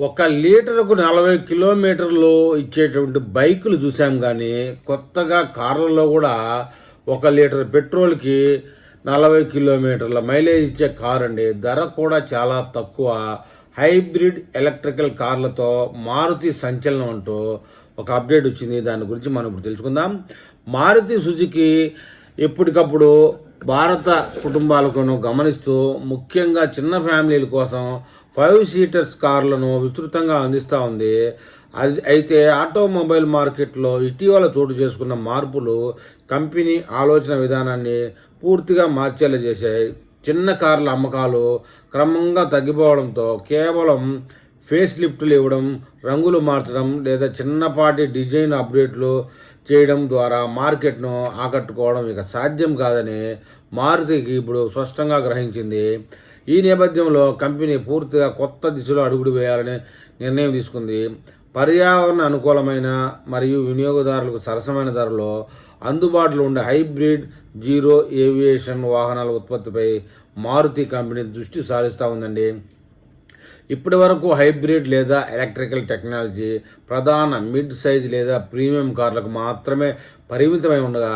ఒక లీటర్కు నలభై కిలోమీటర్లు ఇచ్చేటువంటి బైకులు చూసాం కానీ కొత్తగా కార్లలో కూడా ఒక లీటర్ పెట్రోల్కి నలభై కిలోమీటర్ల మైలేజ్ ఇచ్చే కారు అండి ధర కూడా చాలా తక్కువ. హైబ్రిడ్ ఎలక్ట్రికల్ కార్లతో మారుతి సంచలనం అంటూ ఒక అప్డేట్ వచ్చింది. దాని గురించి మనం ఇప్పుడు తెలుసుకుందాం. మారుతి సుజుకి ఎప్పటికప్పుడు భారత కుటుంబాలను గమనిస్తూ ముఖ్యంగా చిన్న ఫ్యామిలీల కోసం ఫైవ్ సీటర్స్ కార్లను విస్తృతంగా అందిస్తూ ఉంది. అది అయితే ఆటోమొబైల్ మార్కెట్లో ఇటీవల చోటు చేసుకున్న మార్పులు కంపెనీ ఆలోచన విధానాన్ని పూర్తిగా మార్చేలా చేశాయి. చిన్న కార్ల అమ్మకాలు క్రమంగా తగ్గిపోవడంతో కేవలం ఫేస్ లిఫ్ట్లు ఇవ్వడం రంగులు మార్చడం లేదా చిన్నపాటి డిజైన్ అప్డేట్లు చేయడం ద్వారా మార్కెట్ను ఆకట్టుకోవడం ఇక సాధ్యం కాదని మారుతికి ఇప్పుడు స్పష్టంగా గ్రహించింది. ఈ నేపథ్యంలో కంపెనీ పూర్తిగా కొత్త దిశలో అడుగులు వేయాలని నిర్ణయం తీసుకుంది. పర్యావరణ అనుకూలమైన మరియు వినియోగదారులకు సరసమైన ధరలో అందుబాటులో ఉండే హైబ్రిడ్ జీరో ఏవియేషన్ వాహనాల ఉత్పత్తిపై మారుతి కంపెనీ దృష్టి సారిస్తూ ఉందండి. ఇప్పటి వరకు హైబ్రిడ్ లేదా ఎలక్ట్రికల్ టెక్నాలజీ ప్రధాన మిడ్ సైజ్ లేదా ప్రీమియం కార్లకు మాత్రమే పరిమితమై ఉండగా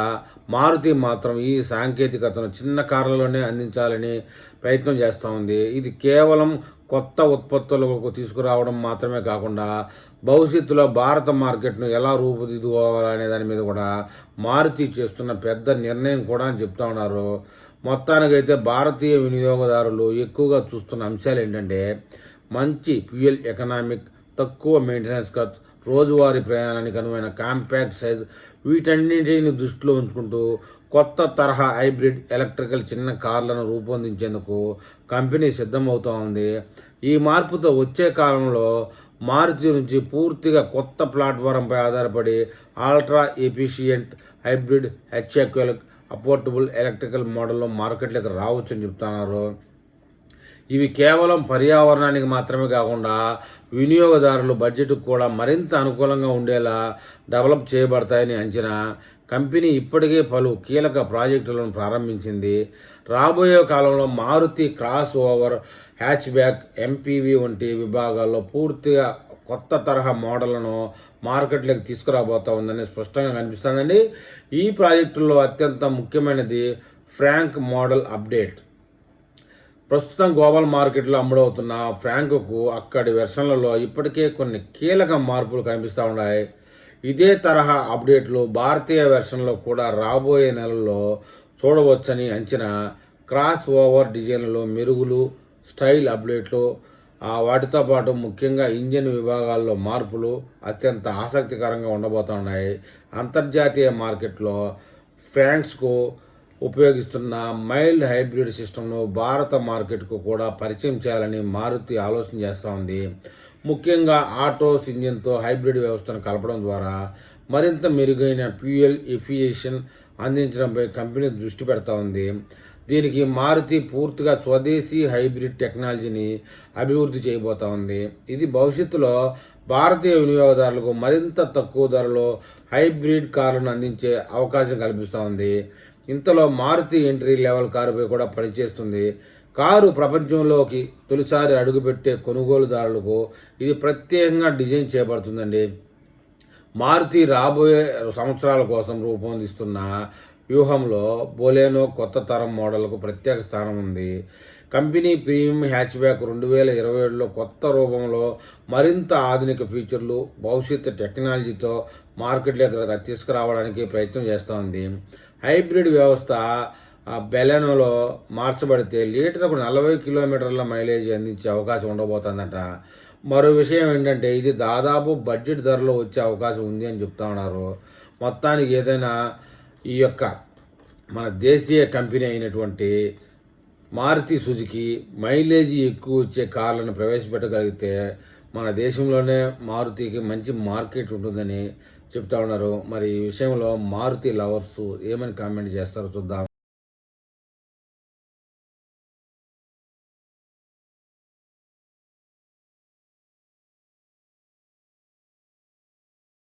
మారుతి మాత్రం ఈ సాంకేతికతను చిన్న కార్లలోనే అందించాలని ప్రయత్నం చేస్తూ ఉంది. ఇది కేవలం కొత్త ఉత్పత్తులకు తీసుకురావడం మాత్రమే కాకుండా భవిష్యత్తులో భారత మార్కెట్ను ఎలా రూపుదిద్దుకోవాలనే దాని మీద కూడా మారుతి చేస్తున్న పెద్ద నిర్ణయం కూడా అని చెప్తా ఉన్నారు. మొత్తానికైతే భారతీయ వినియోగదారులు ఎక్కువగా చూస్తున్న అంశాలు ఏంటంటే మంచి ఫ్యూయల్ ఎకనామిక్ తక్కువ మెయింటెనెన్స్ ఖర్చు రోజువారీ ప్రయాణానికి అనువైన కాంపాక్ట్ సైజ్ వీటన్నిటిని దృష్టిలో ఉంచుకుంటూ కొత్త తరహా హైబ్రిడ్ ఎలక్ట్రికల్ చిన్న కార్లను రూపొందించేందుకు కంపెనీ సిద్ధమవుతూ ఉంది. ఈ మార్పుతో వచ్చే కాలంలో మారుతి నుంచి పూర్తిగా కొత్త ప్లాట్ఫారంపై ఆధారపడి అల్ట్రా ఎఫిషియంట్ హైబ్రిడ్ హెచ్ఎక్వెల్ అపోర్టబుల్ ఎలక్ట్రికల్ మోడల్లో మార్కెట్లోకి రావచ్చని చెప్తున్నారు. ఇవి కేవలం పర్యావరణానికి మాత్రమే కాకుండా వినియోగదారులు బడ్జెట్కు కూడా మరింత అనుకూలంగా ఉండేలా డెవలప్ చేయబడతాయని అంచనా కంపెనీ ఇప్పటికే పలు కీలక ప్రాజెక్టులను ప్రారంభించింది. రాబోయే కాలంలో Maruti crossover hatchback MPV వంటి విభాగాల్లో పూర్తిగా కొత్త తరహా మోడళ్ళను మార్కెట్లోకి తీసుకురాబోతా ఉందని స్పష్టంగా కనిపిస్తుందండి. ఈ ప్రాజెక్టుల్లో అత్యంత ముఖ్యమైనది ఫ్రాంక్ మోడల్ అప్డేట్. ప్రస్తుతం గ్లోబల్ మార్కెట్లో అమ్ముడవుతున్న ఫ్రాంకుకు అక్కడి వెర్షన్లలో ఇప్పటికే కొన్ని కీలక మార్పులు కనిపిస్తూ ఉన్నాయి. ఇదే తరహా అప్డేట్లు భారతీయ వెర్షన్లో కూడా రాబోయే నెలల్లో చూడవచ్చని అంచనా క్రాస్ ఓవర్ డిజైన్లు మెరుగులు స్టైల్ అప్డేట్లు ఆ వాటితో పాటు ముఖ్యంగా ఇంజిన్ విభాగాల్లో మార్పులు అత్యంత ఆసక్తికరంగా ఉండబోతున్నాయి. అంతర్జాతీయ మార్కెట్లో ఫ్రాంక్స్కు ఉపయోగిస్తున్న మైల్డ్ హైబ్రిడ్ సిస్టమ్ను భారత మార్కెట్కు కూడా పరిచయం చేయాలని మారుతి ఆలోచన చేస్తూ ఉంది. ముఖ్యంగా ఆటోస్ ఇంజిన్తో హైబ్రిడ్ వ్యవస్థను కలపడం ద్వారా మరింత మెరుగైన ఫ్యూయల్ ఎఫిషియన్ అందించడంపై కంపెనీ దృష్టి పెడతా ఉంది. దీనికి మారుతి పూర్తిగా స్వదేశీ హైబ్రిడ్ టెక్నాలజీని అభివృద్ధి చేయబోతా ఉంది. ఇది భవిష్యత్తులో భారతీయ వినియోగదారులకు మరింత తక్కువ ధరలో హైబ్రిడ్ కార్లను అందించే అవకాశం కల్పిస్తూ ఉంది. ఇంతలో మారుతి ఎంట్రీ లెవెల్ కారుపై కూడా పనిచేస్తుంది. కారు ప్రపంచంలోకి తొలిసారి అడుగుపెట్టే కొనుగోలుదారులకు ఇది ప్రత్యేకంగా డిజైన్ చేయబడుతుందండి. మారుతి రాబోయే సంవత్సరాల కోసం రూపొందిస్తున్న వ్యూహంలో బొలేనో కొత్త తరం మోడల్కు ప్రత్యేక స్థానం ఉంది. కంపెనీ ప్రీమియం హ్యాచ్బ్యాక్ రెండు వేల ఇరవై ఏడులో కొత్త రూపంలో మరింత ఆధునిక ఫీచర్లు భవిష్యత్తు టెక్నాలజీతో మార్కెట్లోకి తీసుకురావడానికి ప్రయత్నం చేస్తోంది. హైబ్రిడ్ వ్యవస్థ బెలెనోలో మార్చబడితే లీటర్కు నలభై కిలోమీటర్ల మైలేజ్ అందించే అవకాశం ఉండబోతుందట. మరో విషయం ఏంటంటే ఇది దాదాపు బడ్జెట్ ధరలో వచ్చే అవకాశం ఉంది అని చెప్తా ఉన్నారు. మొత్తానికి ఏదైనా ఈ యొక్క మన దేశీయ కంపెనీ అయినటువంటి మారుతి సుజుకి మైలేజీ ఎక్కువ వచ్చే కార్లను ప్రవేశపెట్టగలిగితే మన దేశంలోనే మారుతికి మంచి మార్కెట్ ఉంటుందని చెప్తా ఉన్నారు. మరి ఈ విషయంలో మారుతి లవర్స్ ఏమని కామెంట్ చేస్తారో చూద్దాం.